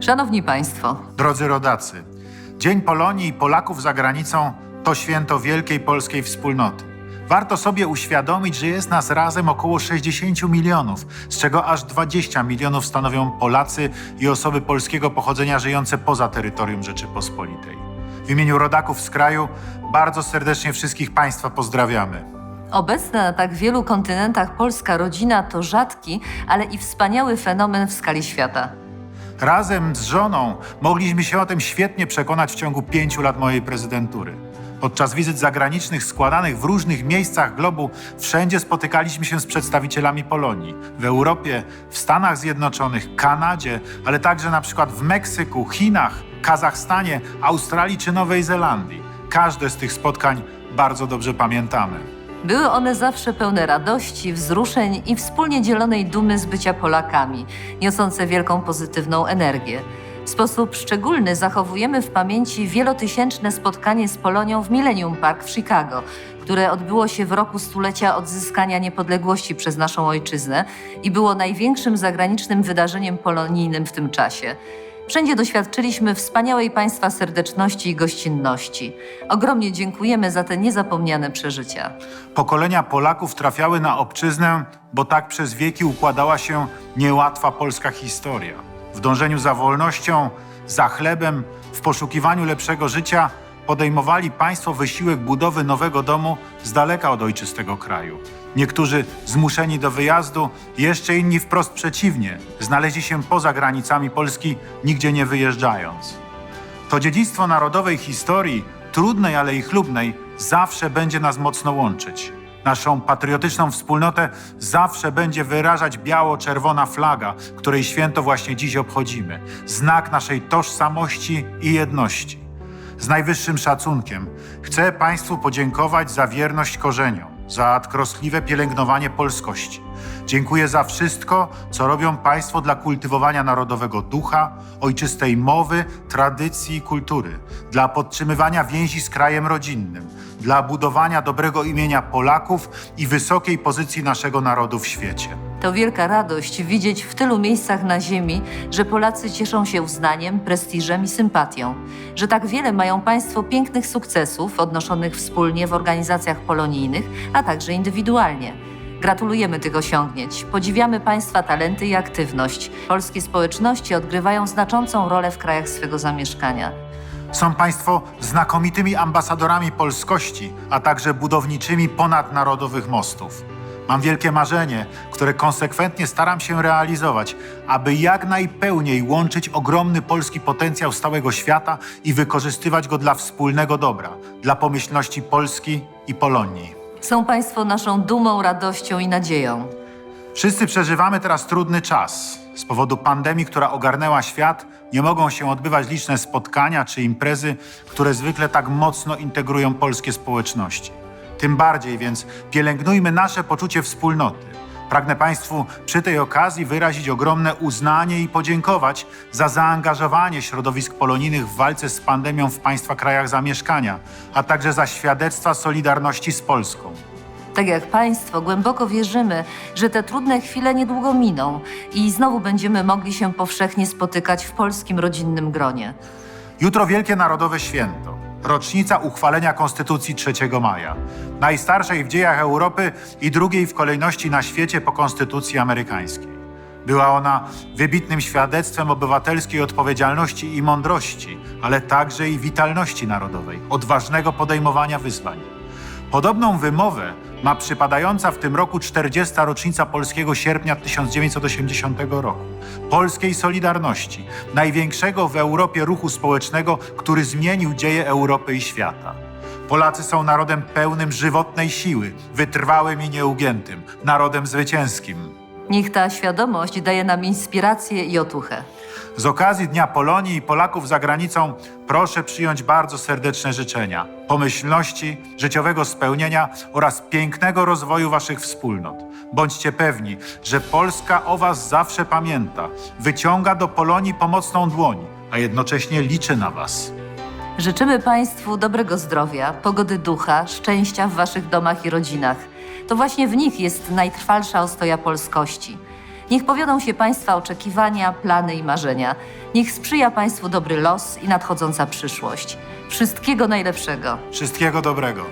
Szanowni Państwo, Drodzy rodacy, Dzień Polonii i Polaków za granicą to święto wielkiej polskiej wspólnoty. Warto sobie uświadomić, że jest nas razem około 60 milionów, z czego aż 20 milionów stanowią Polacy i osoby polskiego pochodzenia żyjące poza terytorium Rzeczypospolitej. W imieniu rodaków z kraju bardzo serdecznie wszystkich Państwa pozdrawiamy. obecna na tak wielu kontynentach polska rodzina to rzadki, ale i wspaniały fenomen w skali świata. Razem z żoną mogliśmy się o tym świetnie przekonać w ciągu pięciu lat mojej prezydentury. Podczas wizyt zagranicznych składanych w różnych miejscach globu wszędzie spotykaliśmy się z przedstawicielami Polonii. W Europie, w Stanach Zjednoczonych, Kanadzie, ale także na przykład w Meksyku, Chinach, Kazachstanie, Australii czy Nowej Zelandii. Każde z tych spotkań bardzo dobrze pamiętamy. Były one zawsze pełne radości, wzruszeń i wspólnie dzielonej dumy z bycia Polakami, niosące wielką pozytywną energię. W sposób szczególny zachowujemy w pamięci wielotysięczne spotkanie z Polonią w Millennium Park w Chicago, które odbyło się w roku stulecia odzyskania niepodległości przez naszą ojczyznę i było największym zagranicznym wydarzeniem polonijnym w tym czasie. Wszędzie doświadczyliśmy wspaniałej Państwa serdeczności i gościnności. Ogromnie dziękujemy za te niezapomniane przeżycia. Pokolenia Polaków trafiały na obczyznę, bo tak przez wieki układała się niełatwa polska historia. W dążeniu za wolnością, za chlebem, w poszukiwaniu lepszego życia podejmowali państwo wysiłek budowy nowego domu z daleka od ojczystego kraju. Niektórzy zmuszeni do wyjazdu, jeszcze inni wprost przeciwnie, znaleźli się poza granicami Polski, nigdzie nie wyjeżdżając. To dziedzictwo narodowej historii, trudnej, ale i chlubnej, zawsze będzie nas mocno łączyć. Naszą patriotyczną wspólnotę zawsze będzie wyrażać biało-czerwona flaga, której święto właśnie dziś obchodzimy. Znak naszej tożsamości i jedności. Z najwyższym szacunkiem chcę Państwu podziękować za wierność korzeniom, za troskliwe pielęgnowanie polskości. Dziękuję za wszystko, co robią Państwo dla kultywowania narodowego ducha, ojczystej mowy, tradycji i kultury, dla podtrzymywania więzi z krajem rodzinnym, dla budowania dobrego imienia Polaków i wysokiej pozycji naszego narodu w świecie. To wielka radość widzieć w tylu miejscach na ziemi, że Polacy cieszą się uznaniem, prestiżem i sympatią, że tak wiele mają Państwo pięknych sukcesów odnoszonych wspólnie w organizacjach polonijnych, a także indywidualnie. Gratulujemy tych osiągnięć, podziwiamy Państwa talenty i aktywność. Polskie społeczności odgrywają znaczącą rolę w krajach swego zamieszkania. Są Państwo znakomitymi ambasadorami polskości, a także budowniczymi ponadnarodowych mostów. Mam wielkie marzenie, które konsekwentnie staram się realizować, aby jak najpełniej łączyć ogromny polski potencjał z całego świata i wykorzystywać go dla wspólnego dobra, dla pomyślności Polski i Polonii. Są Państwo naszą dumą, radością i nadzieją. Wszyscy przeżywamy teraz trudny czas. Z powodu pandemii, która ogarnęła świat, nie mogą się odbywać liczne spotkania czy imprezy, które zwykle tak mocno integrują polskie społeczności. Tym bardziej więc pielęgnujmy nasze poczucie wspólnoty. Pragnę Państwu przy tej okazji wyrazić ogromne uznanie i podziękować za zaangażowanie środowisk polonijnych w walce z pandemią w Państwa krajach zamieszkania, a także za świadectwa solidarności z Polską. Tak jak Państwo, głęboko wierzymy, że te trudne chwile niedługo miną i znowu będziemy mogli się powszechnie spotykać w polskim rodzinnym gronie. Jutro Wielkie Narodowe Święto. Rocznica uchwalenia Konstytucji 3 maja. Najstarszej w dziejach Europy i drugiej w kolejności na świecie po Konstytucji amerykańskiej. Była ona wybitnym świadectwem obywatelskiej odpowiedzialności i mądrości, ale także i witalności narodowej, odważnego podejmowania wyzwań. Podobną wymowę ma przypadająca w tym roku 40. rocznica Polskiego Sierpnia 1980 roku. Polskiej Solidarności, największego w Europie ruchu społecznego, który zmienił dzieje Europy i świata. Polacy są narodem pełnym żywotnej siły, wytrwałym i nieugiętym, narodem zwycięskim. Niech ta świadomość daje nam inspirację i otuchę. Z okazji Dnia Polonii i Polaków za granicą proszę przyjąć bardzo serdeczne życzenia pomyślności, życiowego spełnienia oraz pięknego rozwoju Waszych wspólnot. Bądźcie pewni, że Polska o Was zawsze pamięta, wyciąga do Polonii pomocną dłoń, a jednocześnie liczy na Was. Życzymy Państwu dobrego zdrowia, pogody ducha, szczęścia w Waszych domach i rodzinach. To właśnie w nich jest najtrwalsza ostoja polskości. Niech powiodą się Państwa oczekiwania, plany i marzenia. Niech sprzyja Państwu dobry los i nadchodząca przyszłość. Wszystkiego najlepszego. Wszystkiego dobrego.